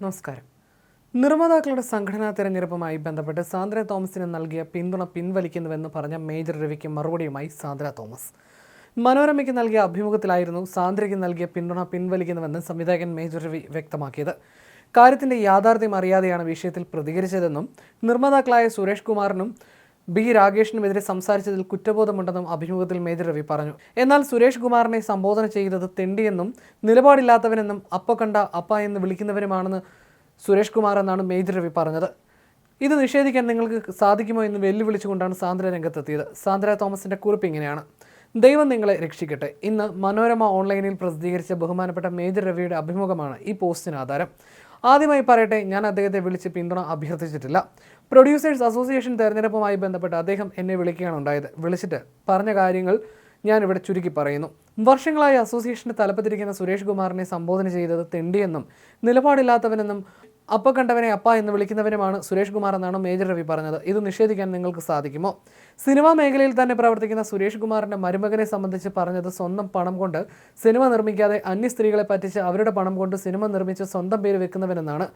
നമസ്കാരം. നിർമ്മാതാക്കളുടെ സംഘടനാ തെരഞ്ഞെടുപ്പുമായി ബന്ധപ്പെട്ട് സാന്ദ്ര തോമസിന് നൽകിയ പിന്തുണ പിൻവലിക്കുന്നുവെന്ന് പറഞ്ഞ മേജർ രവിക്ക് മറുപടിയുമായി സാന്ദ്ര തോമസ്. മനോരമയ്ക്ക് നൽകിയ അഭിമുഖത്തിലായിരുന്നു സാന്ദ്രയ്ക്ക് നൽകിയ പിന്തുണ പിൻവലിക്കുന്നുവെന്ന് സംവിധായകൻ മേജർ രവി വ്യക്തമാക്കിയത്. കാര്യത്തിന്റെ യാഥാർത്ഥ്യം അറിയാതെയാണ് വിഷയത്തിൽ പ്രതികരിച്ചതെന്നും നിർമ്മാതാക്കളായ സുരേഷ് കുമാറിനും ബി രാഗേഷിനുമെതിരെ സംസാരിച്ചതിൽ കുറ്റബോധമുണ്ടെന്നും അഭിമുഖത്തിൽ മേജർ രവി പറഞ്ഞു. എന്നാൽ സുരേഷ് കുമാറിനെ സംബോധന ചെയ്തത് തെണ്ടിയെന്നും നിലപാടില്ലാത്തവനെന്നും അപ്പ കണ്ട അപ്പ എന്ന് വിളിക്കുന്നവരുമാണെന്ന് സുരേഷ് കുമാർ എന്നാണ് മേജർ രവി പറഞ്ഞത്. ഇത് നിഷേധിക്കാൻ നിങ്ങൾക്ക് സാധിക്കുമോ എന്ന് വെല്ലുവിളിച്ചുകൊണ്ടാണ് സാന്ദ്ര രംഗത്തെത്തിയത്. സാന്ദ്ര തോമസിന്റെ കുറിപ്പ് ഇങ്ങനെയാണ്. ദൈവം നിങ്ങളെ രക്ഷിക്കട്ടെ. ഇന്ന് മനോരമ ഓൺലൈനിൽ പ്രസിദ്ധീകരിച്ച ബഹുമാനപ്പെട്ട മേജർ രവിയുടെ അഭിമുഖമാണ് ഈ പോസ്റ്റിന് ആധാരം. ആദ്യമായി പറയട്ടെ ഞാൻ അദ്ദേഹത്തെ വിളിച്ച് പിന്തുണ അഭ്യർത്ഥിച്ചിട്ടില്ല. പ്രൊഡ്യൂസേഴ്സ് അസോസിയേഷൻ തെരഞ്ഞെടുപ്പുമായി ബന്ധപ്പെട്ട് അദ്ദേഹം എന്നെ വിളിക്കുകയാണ് ഉണ്ടായത്. വിളിച്ചിട്ട് പറഞ്ഞ കാര്യങ്ങൾ ഞാനിവിടെ ചുരുക്കി പറയുന്നു. വർഷങ്ങളായി അസോസിയേഷന്റെ തലപ്പത്തിരിക്കുന്ന സുരേഷ് കുമാറിനെ സംബോധന ചെയ്തത് തെണ്ടിയെന്നും നിലപാടില്ലാത്തവനെന്നും അപ്പ കണ്ടവനെ അപ്പ എന്ന് വിളിക്കുന്നവരുമാണ് സുരേഷ് കുമാർ എന്നാണ് മേജർ രവി പറഞ്ഞത്. ഇത് നിഷേധിക്കാൻ നിങ്ങൾക്ക് സാധിക്കുമോ? സിനിമാ മേഖലയിൽ തന്നെ പ്രവർത്തിക്കുന്ന സുരേഷ് കുമാറിന്റെ മരുമകനെ സംബന്ധിച്ച് പറഞ്ഞത് സ്വന്തം പണം കൊണ്ട് സിനിമ നിർമ്മിക്കാതെ അന്യ സ്ത്രീകളെ പറ്റിച്ച് അവരുടെ പണം കൊണ്ട് സിനിമ നിർമ്മിച്ച് സ്വന്തം പേര് വെക്കുന്നവനെന്നാണ്.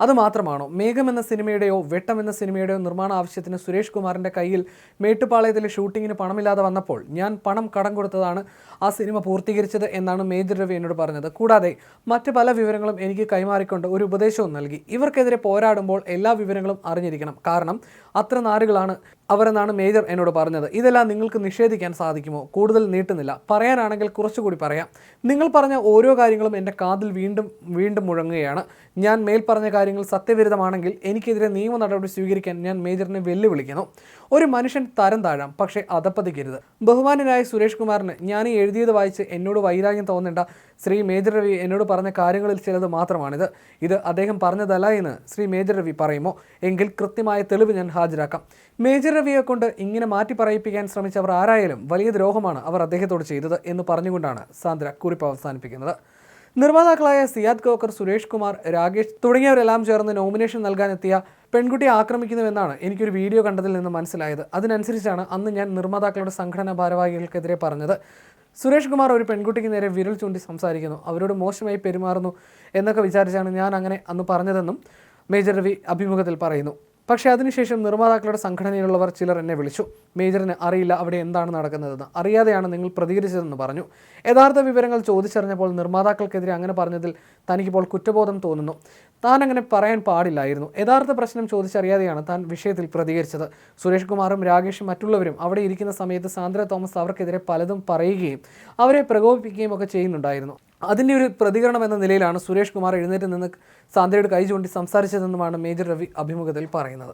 അത് മാത്രമാണോ മേഘം എന്ന സിനിമയുടെയോ വെട്ടം എന്ന സിനിമയുടെയോ നിർമ്മാണ ആവശ്യത്തിന് സുരേഷ് കുമാറിന്റെ കയ്യിൽ മേട്ടുപാളയത്തിലെ ഷൂട്ടിങ്ങിന് പണമില്ലാതെ വന്നപ്പോൾ ഞാൻ പണം കടം കൊടുത്തതാണ് ആ സിനിമ പൂർത്തീകരിച്ചത് എന്നാണ് മേജർ രവി എന്നോട് പറഞ്ഞത്. കൂടാതെ മറ്റ് പല വിവരങ്ങളും എനിക്ക് കൈമാറിക്കൊണ്ട് ഒരു ഉപദേശവും നൽകി. ഇവർക്കെതിരെ പോരാടുമ്പോൾ എല്ലാ വിവരങ്ങളും അറിഞ്ഞിരിക്കണം. കാരണം അത്ര നാരുകളാണ് അവരെന്നാണ് മേജർ എന്നോട് പറഞ്ഞത്. ഇതെല്ലാം നിങ്ങൾക്ക് നിഷേധിക്കാൻ സാധിക്കുമോ? കൂടുതൽ നീട്ടുന്നില്ല. പറയാനാണെങ്കിൽ കുറച്ചുകൂടി പറയാം. നിങ്ങൾ പറഞ്ഞ ഓരോ കാര്യങ്ങളും എന്റെ കാതിൽ വീണ്ടും വീണ്ടും മുഴങ്ങുകയാണ്. ഞാൻ മേൽ പറഞ്ഞ കാര്യങ്ങൾ സത്യവിരുദ്ധമാണെങ്കിൽ എനിക്കെതിരെ നിയമ നടപടി സ്വീകരിക്കാൻ ഞാൻ മേജറിനെ വെല്ലുവിളിക്കുന്നു. ഒരു മനുഷ്യൻ തരം താഴാം പക്ഷേ അതപ്പതിക്കരുത് ബഹുമാനനായ സുരേഷ് കുമാറിന് ഞാൻ ഈ എഴുതിയത് വായിച്ച് എന്നോട് വൈരാഗ്യം തോന്നേണ്ട ശ്രീ മേജർ രവി എന്നോട് പറഞ്ഞ കാര്യങ്ങളിൽ ചിലത് മാത്രമാണിത്. ഇത് അദ്ദേഹം പറഞ്ഞതല്ല എന്ന് ശ്രീ മേജർ രവി പറയുമോ? എങ്കിൽ കൃത്യമായ തെളിവ് ഞാൻ ഹാജരാക്കാം. മേജർ രവിയെ കൊണ്ട് ഇങ്ങനെ മാറ്റി പറയിപ്പിക്കാൻ ശ്രമിച്ചവർ ആരായാലും വലിയ ദ്രോഹമാണ് അവർ അദ്ദേഹത്തോട് ചെയ്തത് എന്ന് പറഞ്ഞുകൊണ്ടാണ് സാന്ദ്ര കുറിപ്പ് അവസാനിപ്പിക്കുന്നത്. നിർമ്മാതാക്കളായ സിയാദ് കോക്കർ സുരേഷ് കുമാർ രാകേഷ് തുടങ്ങിയവരെല്ലാം ചേർന്ന് നോമിനേഷൻ നൽകാനെത്തിയ പെൺകുട്ടിയെ ആക്രമിക്കുന്നുവെന്നാണ് എനിക്കൊരു വീഡിയോ കണ്ടതിൽ നിന്ന് മനസ്സിലായത്. അതിനനുസരിച്ചാണ് അന്ന് ഞാൻ നിർമ്മാതാക്കളുടെ സംഘടനാ ഭാരവാഹികൾക്കെതിരെ പറഞ്ഞത്. സുരേഷ് കുമാർ ഒരു പെൺകുട്ടിക്ക് നേരെ വിരൽ ചൂണ്ടി സംസാരിക്കുന്നു. അവരോട് മോശമായി പെരുമാറുന്നു എന്നൊക്കെ വിചാരിച്ചാണ് ഞാൻ അങ്ങനെ അന്ന് പറഞ്ഞതെന്നും മേജർ രവി അഭിമുഖത്തിൽ പറയുന്നു. പക്ഷേ അതിനുശേഷം നിർമ്മാതാക്കളുടെ സംഘടനയിലുള്ളവർ ചിലർ എന്നെ വിളിച്ചു. മേജറിന് അറിയില്ല അവിടെ എന്താണ് നടക്കുന്നതെന്ന്. അറിയാതെയാണ് നിങ്ങൾ പ്രതികരിച്ചതെന്ന് പറഞ്ഞു. യഥാർത്ഥ വിവരങ്ങൾ ചോദിച്ചറിഞ്ഞപ്പോൾ നിർമ്മാതാക്കൾക്കെതിരെ അങ്ങനെ പറഞ്ഞതിൽ തനിക്കിപ്പോൾ കുറ്റബോധം തോന്നുന്നു. താൻ അങ്ങനെ പറയാൻ പാടില്ലായിരുന്നു. യഥാർത്ഥ പ്രശ്നം ചോദിച്ചറിയാതെയാണ് താൻ വിഷയത്തിൽ പ്രതികരിച്ചത്. സുരേഷ് കുമാറും രാകേഷും മറ്റുള്ളവരും അവിടെ ഇരിക്കുന്ന സമയത്ത് സാന്ദ്ര തോമസ് അവർക്കെതിരെ പലതും പറയുകയും അവരെ പ്രകോപിപ്പിക്കുകയും ഒക്കെ ചെയ്യുന്നുണ്ടായിരുന്നു. അതിന്റെ ഒരു പ്രതികരണം എന്ന നിലയിലാണ് സുരേഷ് കുമാർ എഴുന്നേറ്റ് നിന്ന് സാന്ദ്രയുടെ കൈ ചൂണ്ടി സംസാരിച്ചതെന്നുമാണ് മേജർ രവി അഭിമുഖത്തിൽ പറയുന്നത്.